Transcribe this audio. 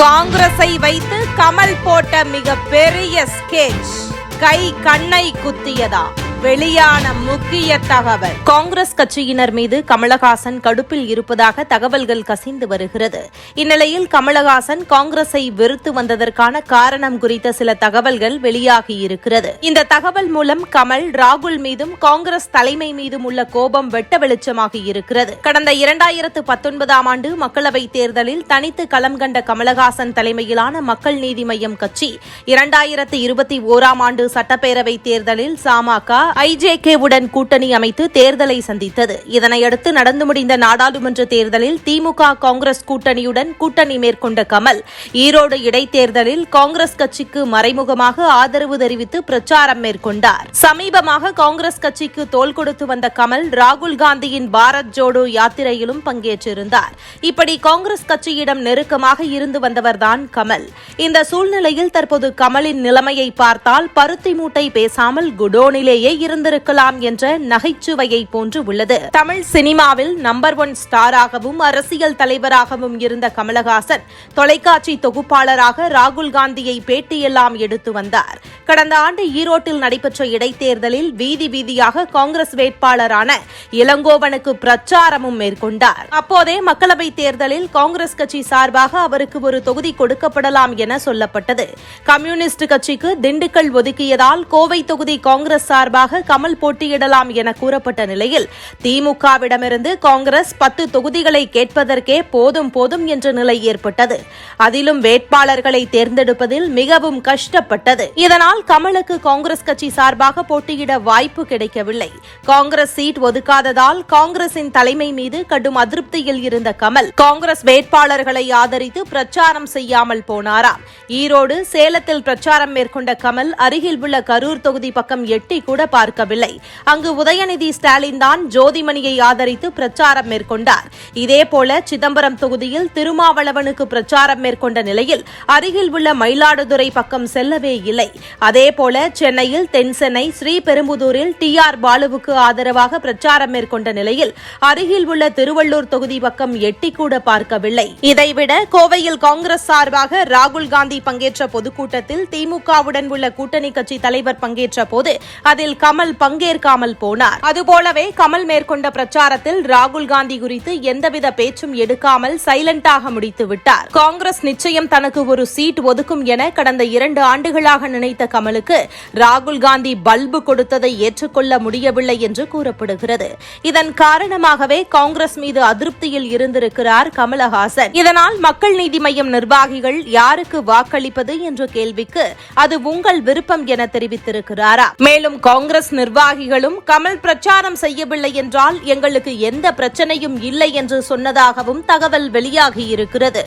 காங்கிரஸை வைத்து கமல் போட்ட மிக பெரிய ஸ்கெட்ச் கை கண்ணை குத்தியதா? வெளியான முக்கிய தகவல். காங்கிரஸ் கட்சியினர் மீது கமலஹாசன் கடுப்பில் இருப்பதாக தகவல்கள் கசிந்து வருகிறது. இந்நிலையில் கமலஹாசன் காங்கிரஸை வெறுத்து வந்ததற்கான காரணம் குறித்த சில தகவல்கள் வெளியாகியிருக்கிறது இந்த தகவல் மூலம் கமல் ராகுல் மீதும் காங்கிரஸ் தலைமை மீதும் உள்ள கோபம் வெட்ட வெளிச்சமாகி இருக்கிறது. கடந்த இரண்டாயிரத்து பத்தொன்பதாம் ஆண்டு மக்களவைத் தேர்தலில் தனித்து களம் கண்ட கமலஹாசன் தலைமையிலான மக்கள் நீதி மய்யம் கட்சி இரண்டாயிரத்து இருபத்தி ஓராம் ஆண்டு சட்டப்பேரவை தேர்தலில் சாமாகா ஐஜேகே உடன் கூட்டணி அமைத்து தேர்தலை சந்தித்தது. இதனையடுத்து நடந்து முடிந்த நாடாளுமன்ற தேர்தலில் திமுக காங்கிரஸ் கூட்டணியுடன் கூட்டணி மேற்கொண்ட கமல் ஈரோடு இடைத்தேர்தலில் காங்கிரஸ் கட்சிக்கு மறைமுகமாக ஆதரவு தெரிவித்து பிரச்சாரம் மேற்கொண்டார். சமீபமாக காங்கிரஸ் கட்சிக்கு தோல் கொடுத்து வந்த கமல் ராகுல் காந்தியின் பாரத் ஜோடோ யாத்திரையிலும் பங்கேற்றிருந்தார். இப்படி காங்கிரஸ் கட்சியிடம் நெருக்கமாக இருந்து வந்தவர்தான் கமல். இந்த சூழ்நிலையில் தற்போது கமலின் நிலைமையை பார்த்தால் பருத்தி மூட்டை பேசாமல் குடோனிலேயே இருந்திருக்கலாம் என்ற நகைச்சுவையை போன்று உள்ளது. தமிழ் சினிமாவில் நம்பர் ஒன் ஸ்டாராகவும் அரசியல் தலைவராகவும் இருந்த கமலஹாசன் தொலைக்காட்சி தொகுப்பாளராக ராகுல் காந்தியை பேட்டியெல்லாம் எடுத்து வந்தார். கடந்த ஆண்டு ஈரோட்டில் நடைபெற்ற இடைத்தேர்தலில் வீதி வீதியாக காங்கிரஸ் வேட்பாளரான இளங்கோவனுக்கு பிரச்சாரமும் மேற்கொண்டார். அப்போதே மக்களவைத் தேர்தலில் காங்கிரஸ் கட்சி சார்பாக அவருக்கு ஒரு தொகுதி கொடுக்கப்படலாம் என சொல்லப்பட்டது. கம்யூனிஸ்ட் கட்சிக்கு திண்டுக்கல் ஒதுக்கியதால் கோவை தொகுதி காங்கிரஸ் சார்பாக கமல் போட்டியிடலாம் என கூறப்பட்ட நிலையில் திமுகவிடமிருந்து காங்கிரஸ் பத்து தொகுதிகளை கேட்பதற்கே போதும் போதும் என்ற நிலை ஏற்பட்டது. அதிலும் வேட்பாளர்களை தேர்ந்தெடுப்பதில் மிகவும் கஷ்டப்பட்டது. இதனால் கமலுக்கு காங்கிரஸ் கட்சி சார்பாக போட்டியிட வாய்ப்பு கிடைக்கவில்லை. காங்கிரஸ் சீட் ஒதுக்காததால் காங்கிரசின் தலைமை மீது கடும் அதிருப்தியில் இருந்த கமல் காங்கிரஸ் வேட்பாளர்களை ஆதரித்து பிரச்சாரம் செய்யாமல் போனாராம் ஈரோடு சேலத்தில் பிரச்சாரம் மேற்கொண்ட கமல் அருகில் உள்ள கரூர் தொகுதி பக்கம் எட்டி கூட பார்க்கவில்லை. அங்கு உதயநிதி ஸ்டாலின் தான் ஜோதிமணியை ஆதரித்து பிரச்சாரம் மேற்கொண்டார். இதேபோல சிதம்பரம் தொகுதியில் திருமாவளவனுக்கு பிரச்சாரம் மேற்கொண்ட நிலையில் அருகில் உள்ள மயிலாடுதுறை பக்கம் செல்லவே இல்லை. அதேபோல சென்னையில் தென்சென்னை ஸ்ரீபெரும்புதூரில் டி ஆர் பாலுவுக்கு ஆதரவாக பிரச்சாரம் மேற்கொண்ட நிலையில் அருகில் உள்ள திருவள்ளூர் தொகுதி பக்கம் எட்டி கூட பார்க்கவில்லை. இதைவிட கோவையில் காங்கிரஸ் சார்பாக ராகுல் காந்தி பங்கேற்ற பொதுக்கூட்டத்தில் திமுகவுடன் உள்ள கூட்டணி கட்சி தலைவர் பங்கேற்ற போது அதில் கமல் பங்கேற்காமல் போனார். அதுபோலவே கமல் மேற்கொண்ட பிரச்சாரத்தில் ராகுல் காந்தி குறித்து எந்தவித பேச்சும் எடுக்காமல் சைலண்டாக முடித்து விட்டார். காங்கிரஸ் நிச்சயம் தனக்கு ஒரு சீட் ஒதுக்கும் என கடந்த இரண்டு ஆண்டுகளாக நினைத்த கமலுக்கு ராகுல் காந்தி பல்பு கொடுத்ததை ஏற்றுக்கொள்ள முடியவில்லை என்று கூறப்படுகிறது. இதன் காரணமாகவே காங்கிரஸ் மீது அதிருப்தியில் இருந்திருக்கிறார் கமலஹாசன். இதனால் மக்கள் நீதி மய்யம் நிர்வாகிகள் யாருக்கு வாக்களிப்பது என்ற கேள்விக்கு அது உங்கள் விருப்பம் என தெரிவித்திருக்கிறாரா? மேலும் காங்கிரஸ் காங்கிரஸ் நிர்வாகிகளும் கமல் பிரச்சாரம் செய்யவில்லை என்றால் எங்களுக்கு எந்த பிரச்சனையும் இல்லை என்று சொன்னதாகவும் தகவல் வெளியாகியிருக்கிறது.